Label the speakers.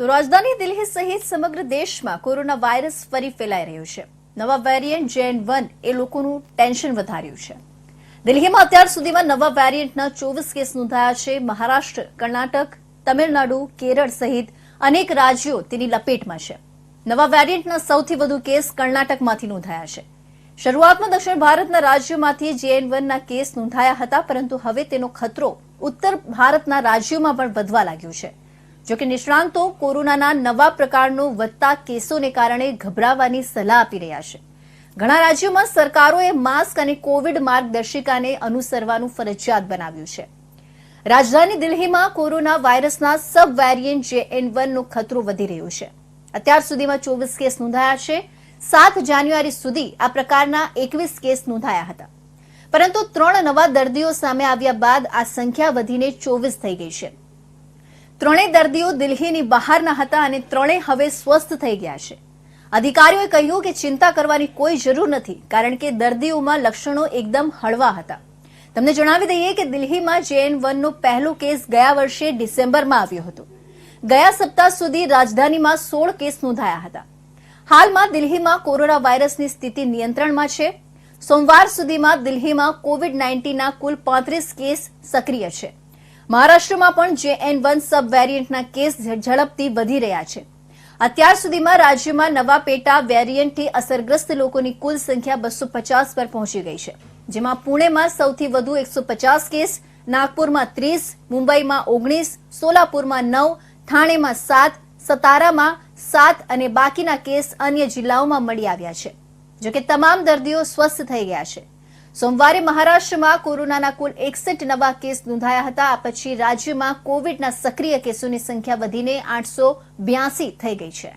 Speaker 1: તો રાજધાની દિલ્હી સહિત સમગ્ર દેશમાં કોરોના વાયરસ ફરી ફેલાઈ રહ્યો છે. નવા વેરિયન્ટ જેન વન એ લોકોનું ટેન્શન વધાર્યું છે. દિલ્હીમાં અત્યાર સુધીમાં નવા વેરિયન્ટના ચોવીસ કેસ નોંધાયા છે. મહારાષ્ટ્ર, કર્ણાટક, તમિલનાડુ, કેરળ સહિત અનેક રાજ્યો તેની લપેટમાં છે. નવા વેરિયન્ટના સૌથી વધુ કેસ કર્ણાટકમાંથી નોંધાયા છે. શરૂઆતમાં દક્ષિણ ભારતના રાજ્યોમાંથી જેએન વનના કેસ નોંધાયા હતા, પરંતુ હવે તેનો ખતરો ઉત્તર ભારતના રાજ્યોમાં પણ વધવા લાગ્યો છે. જોકે નિષ્ણાંતો કોરોનાના નવા પ્રકારનો વધતા કેસોને કારણે ગભરાવાની સલાહ આપી રહ્યા છે. ઘણા રાજ્યોમાં સરકારોએ માસ્ક અને કોવિડ માર્ગદર્શિકાને અનુસરવાનું ફરજિયાત બનાવ્યું છે. રાજધાની દિલ્હીમાં કોરોના વાયરસના સબ વેરિયન્ટ જેએન વનનો ખતરો વધી રહ્યો છે. અત્યાર સુધીમાં ચોવીસ કેસ નોંધાયા છે. સાત જાન્યુઆરી સુધી આ પ્રકારના એકવીસ કેસ નોંધાયા હતા. પરંતુ ત્રણ નવા દર્દીઓ સામે આવ્યા બાદ આ સંખ્યા વધીને ચોવીસ થઈ ગઈ છે. ત્રણેય દર્દીઓ દિલ્હીની બહારના હતા અને ત્રણેય હવે સ્વસ્થ થઈ ગયા છે. અધિકારીઓએ કહ્યું કે ચિંતા કરવાની કોઈ જરૂર નથી, કારણ કે દર્દીઓમાં લક્ષણો એકદમ હળવા હતા. તમને જણાવી દઈએ કે દિલ્હીમાં જેએન વનનો પહેલો કેસ ગયા વર્ષે ડિસેમ્બરમાં આવ્યો હતો. ગયા સપ્તાહ સુધી રાજધાનીમાં સોળ કેસ નોંધાયા હતા. હાલમાં દિલ્હીમાં કોરોના વાયરસની સ્થિતિ નિયંત્રણમાં છે. સોમવાર સુધીમાં દિલ્હીમાં કોવિડ નાઇન્ટીનના કુલ પાંત્રીસ કેસ સક્રિય છે. મહારાષ્ટ્રમાં પણ જેએન વન સબ વેરિયન્ટના કેસ ઝડપથી વધી રહ્યા છે. અત્યાર સુધીમાં રાજ્યમાં નવા પેટા વેરિયન્ટથી અસરગ્રસ્ત લોકોની કુલ સંખ્યા બસો પચાસ પર પહોંચી ગઈ છે. જેમાં પુણેમાં સૌથી વધુ એકસો પચાસ કેસ, નાગપુરમાં ત્રીસ, મુંબઈમાં ઓગણીસ, સોલાપુરમાં નવ, થાણેમાં સાત, સતારામાં સાત અને બાકીના કેસ અન્ય જિલ્લાઓમાં મળી આવ્યા છે. જોકે તમામ દર્દીઓ સ્વસ્થ થઈ ગયા છે. સોમવારે મહારાષ્ટ્રમાં કોરોનાના કુલ એકસઠ નવા કેસ નોંધાયા હતા. આ પછી રાજ્યમાં કોવિડના સક્રિય કેસોની સંખ્યા વધીને આઠસો થઈ ગઈ છે.